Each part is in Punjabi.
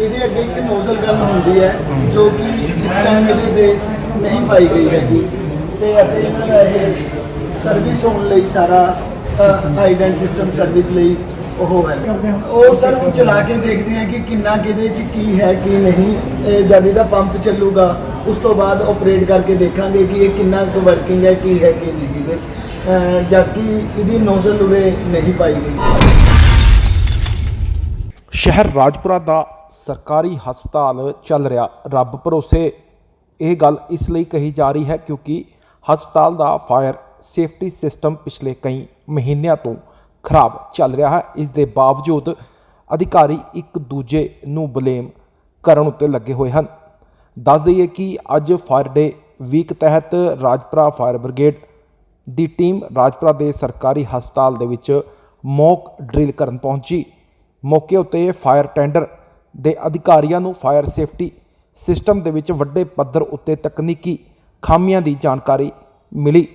ਇਹਦੇ ਅੱਗੇ ਇੱਕ ਨੋਜ਼ਲ ਗਨ ਹੁੰਦੀ ਹੈ ਜੋ ਕਿ ਇਸ ਟਾਈਮ ਇਹਦੇ ਤੇ ਨਹੀਂ ਪਾਈ ਗਈ ਹੈਗੀ। ਤੇ ਅਤੇ ਇਹਨਾਂ ਦਾ ਇਹ ਸਰਵਿਸ ਹੋਣ ਲਈ ਸਾਰਾ ਆਈਡੈਂਟ ਸਿਸਟਮ ਸਰਵਿਸ ਲਈ ਉਹ ਹੈ। ਉਹ ਸਰ ਹੁਣ ਚਲਾ ਕੇ ਦੇਖਦੇ ਹਾਂ ਕਿ ਕਿੰਨਾ ਕਿਹਦੇ ਚ ਕੀ ਹੈ, ਕੀ ਨਹੀਂ। ਇਹ ਜਦ ਇਹਦਾ ਪੰਪ ਚੱਲੂਗਾ, ਉਸ ਤੋਂ ਬਾਅਦ ਆਪਰੇਟ ਕਰਕੇ ਦੇਖਾਂਗੇ ਕਿ ਇਹ ਕਿੰਨਾ ਕੁ ਵਰਕਿੰਗ ਹੈ, ਕੀ ਹੈ, ਕੀ ਨਹੀਂ ਇਹਦੇ ਚ। ਜਦ ਕਿ ਇਹਦੀ ਨੋਜ਼ਲ ਉਰੇ ਨਹੀਂ ਪਾਈ ਗਈ। ਸ਼ਹਿਰ ਰਾਜਪੁਰਾ ਦਾ ਸਰਕਾਰੀ ਹਸਪਤਾਲ ਚੱਲ ਰਿਹਾ ਰੱਬ ਭਰੋਸੇ। ਇਹ ਗੱਲ ਇਸ ਲਈ ਕਹੀ ਜਾ ਰਹੀ ਹੈ ਕਿਉਂਕਿ ਹਸਪਤਾਲ ਦਾ ਫਾਇਰ ਸੇਫਟੀ ਸਿਸਟਮ ਪਿਛਲੇ ਕਈ ਮਹੀਨਿਆਂ ਤੋਂ ਖਰਾਬ ਚੱਲ ਰਿਹਾ ਹੈ। ਇਸ ਦੇ ਬਾਵਜੂਦ ਅਧਿਕਾਰੀ ਇੱਕ ਦੂਜੇ ਨੂੰ ਬਲੇਮ ਕਰਨ ਉੱਤੇ ਲੱਗੇ ਹੋਏ ਹਨ। ਦੱਸ ਦਈਏ ਕਿ ਅੱਜ ਫਾਇਰ ਡੇ ਵੀਕ ਤਹਿਤ ਰਾਜਪੁਰਾ ਫਾਇਰ ਬ੍ਰਿਗੇਡ ਦੀ ਟੀਮ ਰਾਜਪੁਰਾ ਦੇ ਸਰਕਾਰੀ ਹਸਪਤਾਲ ਦੇ ਵਿੱਚ ਮੌਕ ਡਰਿਲ ਕਰਨ ਪਹੁੰਚੀ। ਮੌਕੇ ਉੱਤੇ ਫਾਇਰ ਟੈਂਡਰ ਦੇ ਅਧਿਕਾਰੀਆਂ ਨੂੰ ਫਾਇਰ ਸੇਫਟੀ ਸਿਸਟਮ ਦੇ ਵਿੱਚ ਵੱਡੇ ਪੱਧਰ ਉੱਤੇ ਤਕਨੀਕੀ ਖਾਮੀਆਂ ਦੀ ਜਾਣਕਾਰੀ ਮਿਲੀ।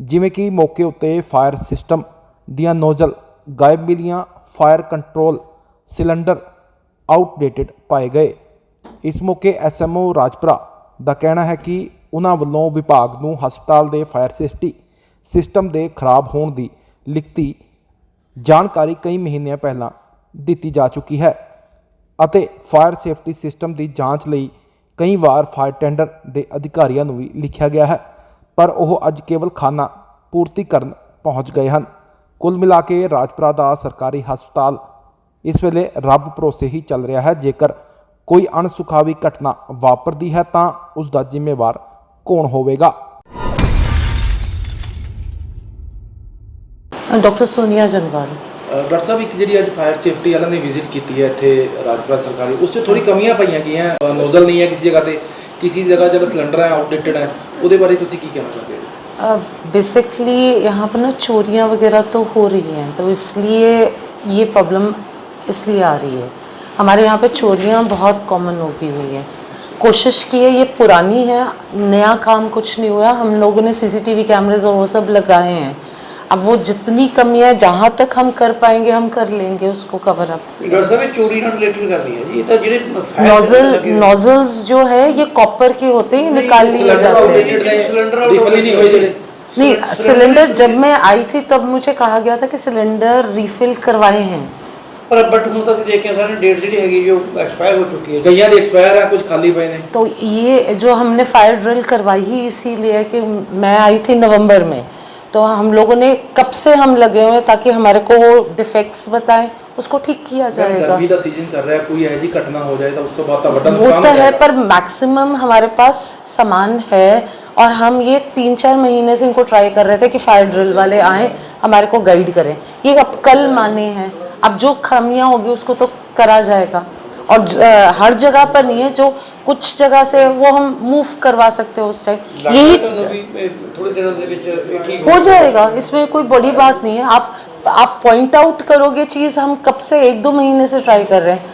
ਜਿਵੇਂ ਕਿ ਮੌਕੇ ਉੱਤੇ ਫਾਇਰ ਸਿਸਟਮ ਦੀਆਂ ਨੋਜ਼ਲ ਗਾਇਬ ਮਿਲੀਆਂ, ਫਾਇਰ ਕੰਟਰੋਲ ਸਿਲੰਡਰ ਆਊਟਡੇਟਡ ਪਾਏ ਗਏ। ਇਸ ਮੌਕੇ ਐਸਐਮਓ ਰਾਜਪੁਰਾ ਦਾ ਕਹਿਣਾ ਹੈ ਕਿ ਉਹਨਾਂ ਵੱਲੋਂ ਵਿਭਾਗ ਨੂੰ ਹਸਪਤਾਲ ਦੇ ਫਾਇਰ ਸੇਫਟੀ ਸਿਸਟਮ ਦੇ ਖਰਾਬ ਹੋਣ ਦੀ ਲਿਖਤੀ ਜਾਣਕਾਰੀ ਕਈ ਮਹੀਨਿਆਂ ਪਹਿਲਾਂ ਦਿੱਤੀ ਜਾ ਚੁੱਕੀ ਹੈ ਅਤੇ ਫਾਇਰ ਸੇਫਟੀ ਸਿਸਟਮ ਦੀ ਜਾਂਚ ਲਈ ਕਈ ਵਾਰ ਫਾਇਰ ਟੈਂਡਰ ਦੇ ਅਧਿਕਾਰੀਆਂ ਨੂੰ ਵੀ ਲਿਖਿਆ ਗਿਆ ਹੈ, ਪਰ ਉਹ ਅੱਜ ਕੇਵਲ ਖਾਨਾ ਪੂਰਤੀ ਕਰਨ ਪਹੁੰਚ ਗਏ ਹਨ। ਕੁੱਲ ਮਿਲਾ ਕੇ ਰਾਜਪੁਰਾ ਦਾ ਸਰਕਾਰੀ ਹਸਪਤਾਲ ਇਸ ਵੇਲੇ ਰੱਬ ਭਰੋਸੇ ਹੀ ਚੱਲ ਰਿਹਾ ਹੈ। ਜੇਕਰ ਕੋਈ ਅਣਸੁਖਾਵੀ ਘਟਨਾ ਵਾਪਰਦੀ ਹੈ ਤਾਂ ਉਸ ਦਾ ਜ਼ਿੰਮੇਵਾਰ ਕੌਣ ਹੋਵੇਗਾ? ਡਾਕਟਰ ਸੋਨੀਆ ਜਨਵਾਲ। ਡਾਕਟਰ ਸਾਹਿਬ ਇੱਕ ਜਿਹੜੀ ਅੱਜ ਫਾਇਰ ਸੇਫਟੀ ਵਾਲਿਆਂ ਨੇ ਵਿਜ਼ਿਟ ਕੀਤੀ ਹੈ ਇੱਥੇ ਰਾਜਪੁਰਾ ਸਰਕਾਰੀ ਉਸ 'ਚ ਥੋੜੀ ਕਮੀਆਂ ਪਈਆਂ ਗਈਆਂ ਨੋਜ਼ਲ ਨਹੀਂ ਹੈ ਕਿਸੇ ਜਗ੍ਹਾ ਤੇ ਕਿਸੇ ਜਗ੍ਹਾ ਜਿਹੜਾ ਸਿਲੰਡਰ ਹੈ ਆਊਟਡੇਟਡ ਹੈ ਉਹਦੇ ਬਾਰੇ ਤੁਸੀਂ ਕੀ ਕਹਿਣਾ ਚਾਹते हो बेसिकली यहाँ पर ना चोरियाँ वगैरह तो हो रही हैं तो इसलिए ये प्रॉब्लम इसलिए आ रही है हमारे यहाँ पे चोरियाँ बहुत कॉमन हो गई हुई हैं कोशिश की है ये पुरानी है नया काम कुछ नहीं हुआ हम लोगों ने सीसीटीवी कैमरेज और वो सब लगाए हैं अब वो जितनी कमियाँ जहाँ तक हम कर पाएंगे हम कर लेंगे उसको कवर अप ਡਾਕਟਰ ਸਾਹਿਬ ਇਹ ਚੋਰੀ ਨਾਲ ਰਿਲੇਟਡ ਕਰਨੀ ਹੈ ਜੀ ਇਹ ਤਾਂ ਜਿਹੜੇ fire नोजल ਲੱਗੇ ਹੋਏ- नोजल्स जो है ये कॉपर के होते हैं ये निकाल लिए सिलेंडर जाते हैं आउटडेटेड है सिलेंडर रिफिल ही नहीं हुए ਜਿਹੜੇ नहीं सिलेंडर जब मैं आई थी तब मुझे कहा गया था कि सिलेंडर रिफिल करवाए हैं ਪਰ ਬਟ ਹੁਣ ਤਾਂ ਅਸੀਂ ਦੇਖਿਆ ਸਾਰੇ ਡੇਟ ਜਿਹੜੀ ਹੈਗੀ ਜੋ ਐਕਸਪਾਇਰ ਹੋ ਚੁੱਕੀ ਹੈ ਕਈਆਂ ਦੇ ਐਕਸਪਾਇਰ ਹੈ ਕੁਝ ਖਾਲੀ ਪਏ ਨੇ तो ये जो हमने फायर ड्रिल करवाई ही इसीलिए है कि मैं आई थी नवंबर में तो हम लोगों ने कब से हम लगे हुए हैं ताकि हमारे को वो डिफेक्ट्स बताएँ उसको ठीक किया जाएगा। गर्मी का सीज़न चल रहा है कोई ऐसी घटना हो जाए तो उसको तो बहुत बड़ा वो तो है पर मैक्सिमम हमारे पास सामान है और हम ये तीन चार महीने से इनको ट्राई कर रहे थे कि फायर ड्रिल वाले आए हमारे को गाइड करें। ये अब कल माने हैं। अब जो खामियाँ होगी उसको तो करा जाएगा। और ज- अ, हर जगह पर नहीं है जो कुछ जगह से वो हम मूव करवा सकते हो उस टाइम ਲੱਗਦਾ यही ਤੁਹਾਨੂੰ ਵੀ ਇਹ ਥੋੜੇ ਦਿਨਾਂ ਦੇ ਵਿੱਚ ਇਹ ਠੀਕ हो जाएगा इसमें कोई बड़ी बात नहीं है आप आप पॉइंट आउट करोगे चीज़ हम कब से एक दो महीने से ट्राई कर रहे हैं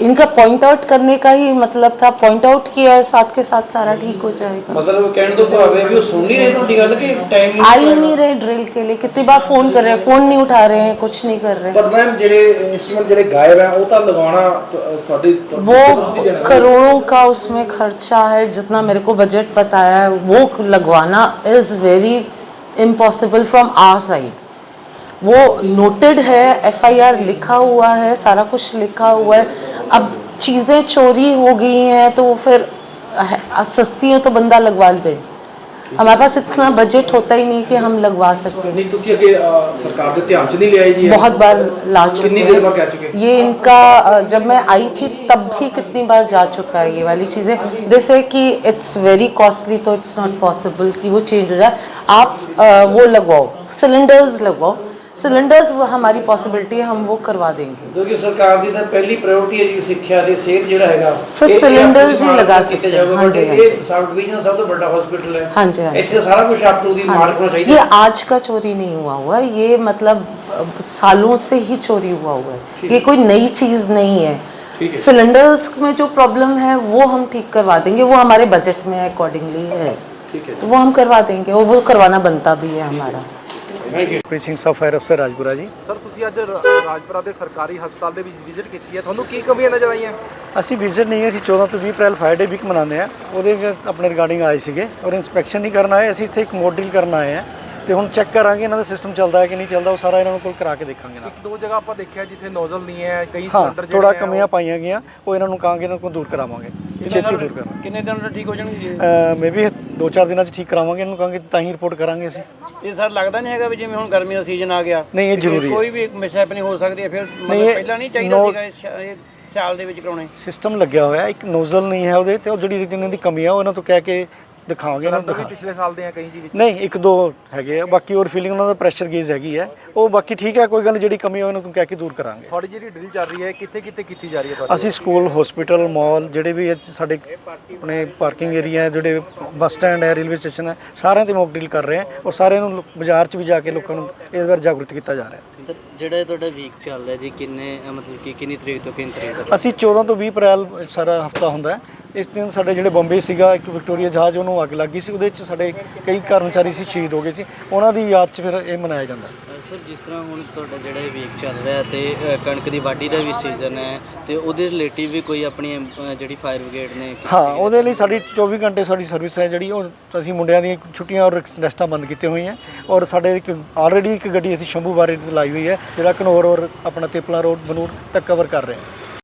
इनका पॉइंट आउट करने का ही मतलब था पॉइंट आउट किया है साथ के साथ सारा ठीक हो जाएगा ਮਤਲਬ ਕਹਿਣ ਤੋਂ ਭਾਵ ਹੈ ਵੀ ਉਹ ਸੁਣ ਨਹੀਂ ਰਹੇ ਤੁਹਾਡੀ ਗੱਲ ਕਿ ਟਾਈਮ आ ही नहीं रहे ड्रिल के लिए कितनी बार फोन कर रहे हैं फोन नहीं उठा रहे हैं कुछ नहीं कर रहे ਪਰ ਮੈਮ ਜਿਹੜੇ ਇੰਸਟਰੂਮੈਂਟ ਜਿਹੜੇ ਗਾਇਬ ਹੈ ਉਹ ਤਾਂ ਲਗਾਉਣਾ ਤੁ- ਤੁਹਾਡੀ ਤੁਸੀਂ वो ਦੇਣਾ ਨਾ। करोड़ों का उसमें खर्चा है जितना मेरे को बजट बताया है वो लगवाना is very impossible from our side वो नोटेड है एफआईआर लिखा हुआ है सारा कुछ लिखा हुआ है अब चीज़ें चोरी हो गई हैं तो वो फिर है- सस्ती हो तो बंदा लगवा ले हमारे पास इतना बजट होता ही नहीं कि हम लगवा सकें ਨਹੀਂ ਤੁਸੀਂ ਅੱਗੇ ਅ, ਸਰਕਾਰ ਦੇ ਧਿਆਨ 'ਚ ਨਹੀਂ ਲਿਆਈ ਜੀ ਇਹ? बहुत बार ला चुके कितनी देर बाद कह चुके? हैं ये इनका अ, जब मैं आई थी तब भी कितनी बार जा चुका है ये वाली चीज़ें जैसे कि इट्स वेरी कॉस्टली तो इट्स नॉट पॉसिबल कि वो चेंज हो जाए आप अ, वो लगवाओ सिलेंडर्स लगवाओ सिलेंडर्स वो हमारी पॉसिबिलिटी है हम वो करवा देंगे ਕਿਉਂਕਿ ਸਰਕਾਰ ਦੀ ਤਾਂ ਪਹਿਲੀ ਪ੍ਰਾਇੋਰਟੀ ਹੈ ਜੀ ਸਿੱਖਿਆ ਤੇ ਸਿਹਤ ਜਿਹੜਾ ਹੈਗਾ ਫਿਰ ਇਹ- ਇਹ cylinders ਆਪਣੀ ਹੀ ਲਗਾ ਮਾਰਕ ਸਕਦੇ ਕੀਤੇ ਜਾਊਗਾ, ਹਾਂ, ਹਾਂਜੀ, but ਹਾਂਜੀ। ਇਹ ਸਬ ਡਿਵੀਜ਼ਨ ਸਭ ਤੋਂ ਵੱਡਾ ਹਸਪੀਟਲ ਹੈ ਹਾਂਜੀ, ਹਾਂਜੀ। ਇੱਥੇ ਸਾਰਾ ਕੁਝ ਅਪ ਟੂ ਦੀ ਮਾਰਕ ਹੋਣਾ ये ਚਾਹੀਦਾ आज का चोरी नहीं हुआ हुआ है ये मतलब अ, सालों से ही चोरी हुआ हुआ है ये कोई नई चीज नहीं है सिलेंडर्स में जो प्रॉब्लम है वो हम ठीक करवा देंगे वो हमारे बजट में अकॉर्डिंगली है ਠੀਕ ਹੈ तो वो हम करवा देंगे और वो करवाना बनता भी है हमारा ਪ੍ਰੀਤ ਸਿੰਘ ਫਾਇਰ ਅਫਸਰ ਰਾਜਪੁਰਾ ਜੀ ਸਰ ਤੁਸੀਂ ਅੱਜ ਰਾਜਪੁਰਾ ਦੇ ਸਰਕਾਰੀ ਹਸਪਤਾਲ ਦੇ ਵਿੱਚ ਵਿਜ਼ਿਟ ਕੀਤੀ ਹੈ। ਤੁਹਾਨੂੰ ਕੀ ਕਮੀਆਂ ਨਜ਼ਰ ਆਈਆਂ? ਅਸੀਂ ਵਿਜ਼ਿਟ ਨਹੀਂ ਅਸੀਂ 14 ਤੋਂ 20 ਅਪ੍ਰੈਲ ਫਾਇਰ ਡੇ ਵੀਕ ਮਨਾਉਂਦੇ ਆ ਉਹਦੇ ਵਿੱਚ ਆਪਣੇ ਰਿਗਾਰਡਿੰਗ ਆਏ ਸੀਗੇ ਔਰ ਇਨਸਪੈਕਸ਼ਨ ਨਹੀਂ ਕਰਨ ਆਏ। ਅਸੀਂ ਇੱਥੇ ਇੱਕ ਮੋਡਲ ਕਰਨ ਆਏ ਆ ਤੇ ਹੁਣ ਚੈੱਕ ਕਰਾਂਗੇ ਇਹਨਾਂ ਦਾ ਸਿਸਟਮ ਚੱਲਦਾ ਹੈ ਕਿ ਨਹੀਂ ਚੱਲਦਾ। ਉਹ ਸਾਰਾ ਇਹਨਾਂ ਨੂੰ ਕੋਲ ਕਰਾ ਕੇ ਦੇਖਾਂਗੇ ਨਾਲ। ਇੱਕ ਦੋ ਜਗ੍ਹਾ ਆਪਾਂ ਦੇਖਿਆ ਜਿੱਥੇ ਨੋਜ਼ਲ ਨਹੀਂ ਹੈ ਕਈ ਹਾਂ ਸਿਲੰਡਰ ਜਿਹੜੇ ਥੋੜਾ ਆ ਕਮੀਆਂ ਪਾਈਆਂ ਗਈਆਂ। ਉਹ ਇਹਨਾਂ ਨੂੰ ਕਹਾਂਗੇ ਇਹਨਾਂ ਨੂੰ ਦੂਰ ਕਰਾਵਾਂਗੇ। ਛੇਤੀ ਦੂਰ ਕਰਾਂਗੇ। ਕਿੰਨੇ ਦਿਨ ਠੀਕ ਹੋ ਜਾਣਗੇ? ਮੇਬੀ ਦੋ ਚਾਰ ਦਿਨਾਂ 'ਚ ਠੀਕ ਕਰਾਵਾਂਗੇ ਇਹਨੂੰ ਕਹਾਂਗੇ ਤਾਂ ਹੀ ਰਿਪੋਰਟ ਕਰਾਂਗੇ ਅਸੀਂ। ਇਹ ਸਰ ਲੱਗਦਾ ਨਹੀਂ ਹੈਗਾ ਵੀ ਜਿਵੇਂ ਹੁਣ ਗਰਮੀ ਦਾ ਸੀਜ਼ਨ ਆ ਗਿਆ। ਨਹੀਂ, ਇਹ ਵੀ ਜ਼ਰੂਰੀ ਹੈ। ਕੋਈ ਵੀ ਮਿਸਹੈਪ ਨਹੀਂ ਹੋ ਸਕਦੀ ਹੈ ਫਿਰ ਨਹੀਂ, ਮਤਲਬ ਇਹ ਪਹਿਲਾਂ ਨਹੀਂ ਚਾਹੀਦਾ ਸੀਗਾ ਇਹ ਸ਼ਾ- ਇਹ ਸਿਆਲ ਦੇ ਵਿੱਚ ਕਰਾਉਣੇ। ਸਿਸਟਮ ਲੱਗਿਆ ਹੋਇਆ ਇੱਕ ਨੋਜ਼ਲ ਨਹੀਂ ਹੈ ਉਹਦੇ ਤੇ ਉਹ ਜਿਹੜੀ ਜਿਹਨਾਂ ਦੀ ਕਮੀ ਆ ਉਹ ਇਹਨਾਂ ਤੋਂ ਕਹਿ ਕੇ ਦਿਖਾਵਾਂਗੇ ਇਹਨਾਂ ਨੂੰ ਸਿਲੰਡਰ ਵੀ ਦਿਖਾ ਪਿਛਲੇ ਸਾਲ ਦੇ ਆ ਕਈ ਜੀ ਵਿੱਚ। ਨਹੀਂ ਇੱਕ ਦੋ ਹੈਗੇ ਆ ਬਾਕੀ ਹੋਰ ਫੀਲਿੰਗ ਉਹਨਾਂ ਦਾ ਪ੍ਰੈਸ਼ਰ ਗੇਜ ਹੈਗੀ ਹੈ ਉਹ ਬਾਕੀ ਠੀਕ ਹੈ ਕੋਈ ਗੱਲ ਨਹੀਂ, ਜਿਹੜੀ ਕਮੀ ਹੈ ਉਹਨਾਂ ਕਹਿ ਕੇ ਦੂਰ ਕਰਾਂਗੇ। ਤੁਹਾਡੀ ਜਿਹੜੀ ਡਰਿਲ ਚੱਲ ਰਹੀ ਹੈ ਕਿੱਥੇ ਕਿੱਥੇ ਕੀਤੀ ਜਾ ਰਹੀ ਹੈ ਤੁਹਾਡੀ ਅਸੀਂ ਸਕੂਲ ਹਸਪੀਟਲ ਮਾਲ ਜਿਹੜੇ ਵੀ ਇਹ ਸਾਡੇ ਆਪਣੇ ਪਾਰਕਿੰਗ ਏਰੀਆ ਹੈ ਜਿਹੜੇ ਬੱਸ ਸਟੈਂਡ ਹੈ ਰੇਲਵੇ ਸਟੇਸ਼ਨ ਹੈ ਸਾਰਿਆਂ ਤੇ ਮੌਕ ਡੀਲ ਕਰ ਰਹੇ ਹਾਂ ਔਰ ਸਾਰਿਆਂ ਨੂੰ ਲੋ- ਬਾਜ਼ਾਰ 'ਚ ਵੀ ਜਾ ਕੇ ਲੋਕਾਂ ਨੂੰ ਇਸ ਬਾਰੇ ਜਾਗਰੂਕ ਕੀਤਾ ਜਾ ਰਿਹਾ। ਹੈ ਸਰ ਜਿਹੜਾ ਇਹ ਤੁਹਾਡਾ ਵੀਕ ਚੱਲਦਾ ਜੀ ਕਿੰਨੇ ਮਤਲਬ ਕਿ ਕਿੰਨੀ ਤਰੀਕ ਤੋਂ ਕਿੰਨੀ ਤਰੀਕ ਤੱਕ? ਅਸੀਂ 14 ਤੋਂ 20 ਅਪ੍ਰੈਲ ਸਾਰਾ ਹਫਤਾ ਹੁੰਦਾ ਹੈ। ਇਸ ਦਿਨ ਸਾਡੇ ਜਿਹੜੇ ਬੰਬੇ ਸੀਗਾ ਇੱਕ ਵਿਕਟੋਰੀਆ ਜਹਾਜ਼ ਉਹਨੂੰ ਅੱਗ ਲੱਗੀ ਸੀ ਉਹਦੇ 'ਚ ਸਾਡੇ ਕਈ ਕਰਮਚਾਰੀ ਸੀ ਸ਼ਹੀਦ ਹੋ ਗਏ ਸੀ। ਉਹਨਾਂ ਦੀ ਯਾਦ 'ਚ ਫਿਰ ਇਹ ਮਨਾਇਆ ਜਾਂਦਾ। ਸਰ ਜਿਸ ਤਰ੍ਹਾਂ ਹੁਣ ਤੁਹਾਡਾ ਜਿਹੜਾ ਇਹ ਵੀਕ ਚੱਲ ਰਿਹਾ ਤੇ ਅ, ਕਣਕ ਦੀ ਵਾਢੀ ਦਾ ਵੀ ਸੀਜ਼ਨ ਹੈ ਤੇ ਉਹਦੇ ਰਿਲੇਟਿਵ ਵੀ ਕੋਈ ਆਪਣੀ ਅ, ਜਿਹੜੀ ਫਾਇਰ ਬ੍ਰਿਗੇਡ ਨੇ ਹਾਂ? ਉਹਦੇ ਲਈ ਸਾਡੀ 24 ਘੰਟੇ ਸਾਡੀ ਸਰਵਿਸ ਹੈ ਜਿਹੜੀ ਉਹ ਅਸੀਂ ਮੁੰਡਿਆਂ ਦੀਆਂ ਛੁੱਟੀਆਂ ਔਰ ਰੈਸਟਾਂ ਬੰਦ ਕੀਤੀਆਂ ਹੋਈਆਂ। ਔਰ ਸਾਡੇ ਇੱਕ ਆਲਰੇਡੀ ਇੱਕ ਗੱਡੀ ਅਸੀਂ ਸ਼ੰਭੂ ਬਾਰੇ ਲਾਈ ਹੋਈ ਹੈ ਜਿਹੜਾ ਘਨੌਰ ਔਰ ਆਪਣਾ ਤੇਪਲਾ ਰੋਡ ਬਨੂਰ ਤੱਕ ਕਵਰ ਕਰ ਰਹੇ ਹਾਂ।